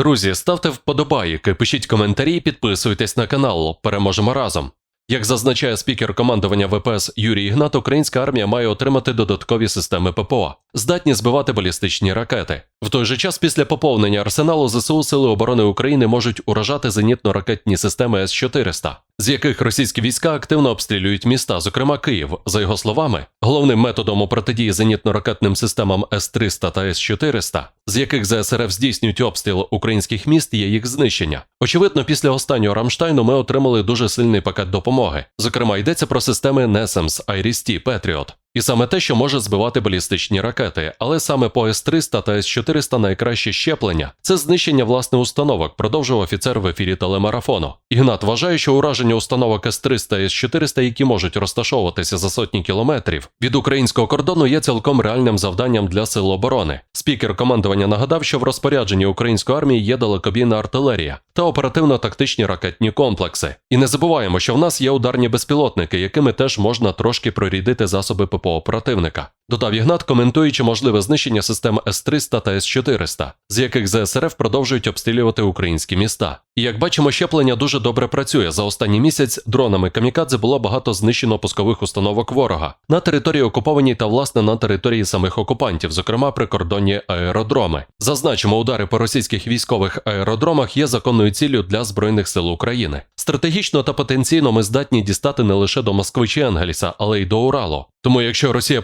Друзі, ставте вподобайки, пишіть коментарі, підписуйтесь на канал. Переможемо разом. Як зазначає спікер командування ВПС Юрій Ігнат, українська армія має отримати додаткові системи ППО, здатні збивати балістичні ракети. В той же час, після поповнення арсеналу ЗСУ Сили оборони України можуть уражати зенітно-ракетні системи С-400, з яких російські війська активно обстрілюють міста, зокрема Київ. За його словами, головним методом у протидії зенітно-ракетним системам С-300 та С-400, з яких ЗСРФ здійснюють обстріл українських міст, є їх знищення. Очевидно, після останнього Рамштайну ми отримали дуже сильний пакет допомоги. Зокрема, йдеться про системи NESEMS, IRIS-T, Patriot. І саме те, що може збивати балістичні ракети, але саме по С-300 та С-400 найкраще щеплення це знищення власне установок, продовжив офіцер в ефірі телемарафону. Ігнат вважає, що ураження установок С-300 і С-400, які можуть розташовуватися за сотні кілометрів від українського кордону, є цілком реальним завданням для сил оборони. Спікер командування нагадав, що в розпорядженні української армії є далекобійна артилерія та оперативно-тактичні ракетні комплекси. І не забуваємо, що в нас є ударні безпілотники, якими теж можна трошки прорідити засоби ППО противника. Додав Ігнат, коментуючи можливе знищення систем С-300 та С-400, з яких ЗСРФ продовжують обстрілювати українські міста. І як бачимо, щеплення дуже добре працює. За останній місяць дронами камікадзе було багато знищено пускових установок ворога на території окупованій та власне на території самих окупантів, зокрема прикордонні аеродроми. Зазначимо, удари по російських військових аеродромах є законною ціллю для збройних сил України. Стратегічно та потенційно ми здатні дістати не лише до Москви чи Енгельса, але й до Уралу. Тому, якщо Росія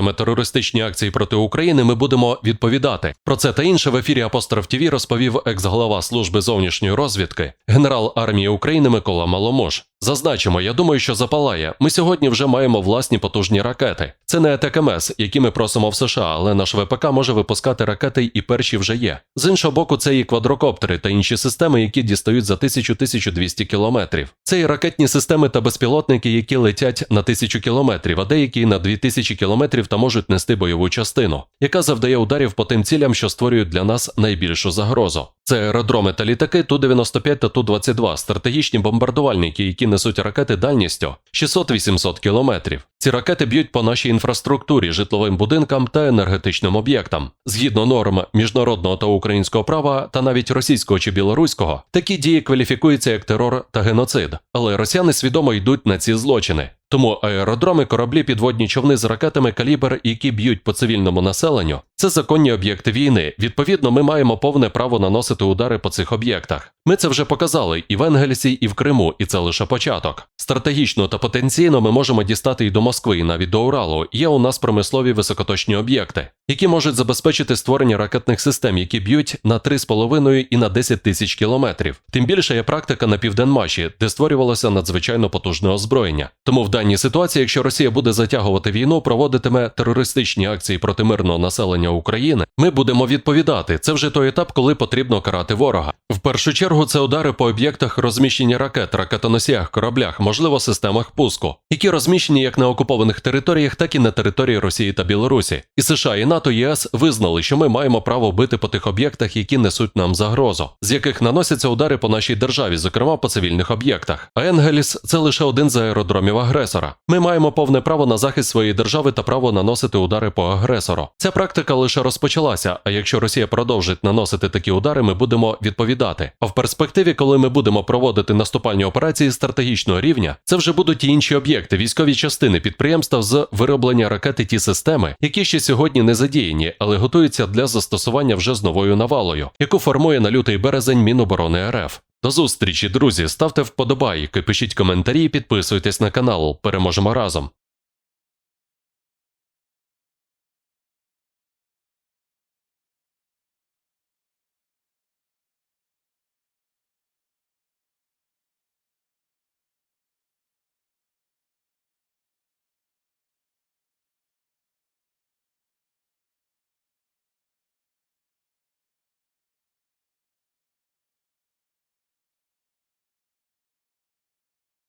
продовжуватиме терористичні акції проти України, ми будемо відповідати. Про це та інше в ефірі Апостроф ТВ розповів екс-глава служби зовнішньої розвідки, генерал армії України Микола Маломуж. Зазначимо, я думаю, що запалає. Ми сьогодні вже маємо власні потужні ракети. Це не АТКМС, які ми просимо в США, але наш ВПК може випускати ракети і перші вже є. З іншого боку, це і квадрокоптери та інші системи, які дістають за 1000-1200 кілометрів. Це і ракетні системи та безпілотники, які летять на 1000 кілометрів, а деякі на 2000 кілометрів та можуть нести бойову частину, яка завдає ударів по тим цілям, що створюють для нас найбільшу загрозу. Це аеродроми та літаки Ту-95 та Ту-22, стратегічні бомбардувальники, які несуть ракети дальністю 600-800 кілометрів. Ці ракети б'ють по нашій інфраструктурі, житловим будинкам та енергетичним об'єктам. Згідно норм міжнародного та українського права, та навіть російського чи білоруського, такі дії кваліфікуються як терор та геноцид. Але росіяни свідомо йдуть на ці злочини. Тому аеродроми, кораблі, підводні човни з ракетами калібр, які б'ють по цивільному населенню, це законні об'єкти війни. Відповідно, ми маємо повне право наносити удари по цих об'єктах. Ми це вже показали і в Енгельсі, і в Криму, і це лише початок. Стратегічно та потенційно ми можемо дістати і до Москви, і навіть до Уралу. Є у нас промислові високоточні об'єкти, які можуть забезпечити створення ракетних систем, які б'ють на 3,5 і на 10 тисяч кілометрів. Тим більше є практика на південмаші, де створювалося надзвичайно потужне озброєння. Тому в даній ситуації, якщо Росія буде затягувати війну, проводитиме терористичні акції проти мирного населення України, ми будемо відповідати. Це вже той етап, коли потрібно карати ворога. Першу чергу це удари по об'єктах розміщення ракет, ракетоносіях, кораблях, можливо, системах пуску, які розміщені як на окупованих територіях, так і на території Росії та Білорусі. І США і НАТО ЄС визнали, що ми маємо право бити по тих об'єктах, які несуть нам загрозу, з яких наносяться удари по нашій державі, зокрема по цивільних об'єктах. А Енгеліс це лише один з аеродромів агресора. Ми маємо повне право на захист своєї держави та право наносити удари по агресору. Ця практика лише розпочалася. А якщо Росія продовжить наносити такі удари, ми будемо відповідати. А в перспективі, коли ми будемо проводити наступальні операції стратегічного рівня, це вже будуть і інші об'єкти, військові частини підприємства з вироблення ракет і ті системи, які ще сьогодні не задіяні, але готуються для застосування вже з новою навалою, яку формує на лютий березень Міноборони РФ. До зустрічі, друзі. Ставте вподобайки, пишіть коментарі, підписуйтесь на канал. Переможемо разом.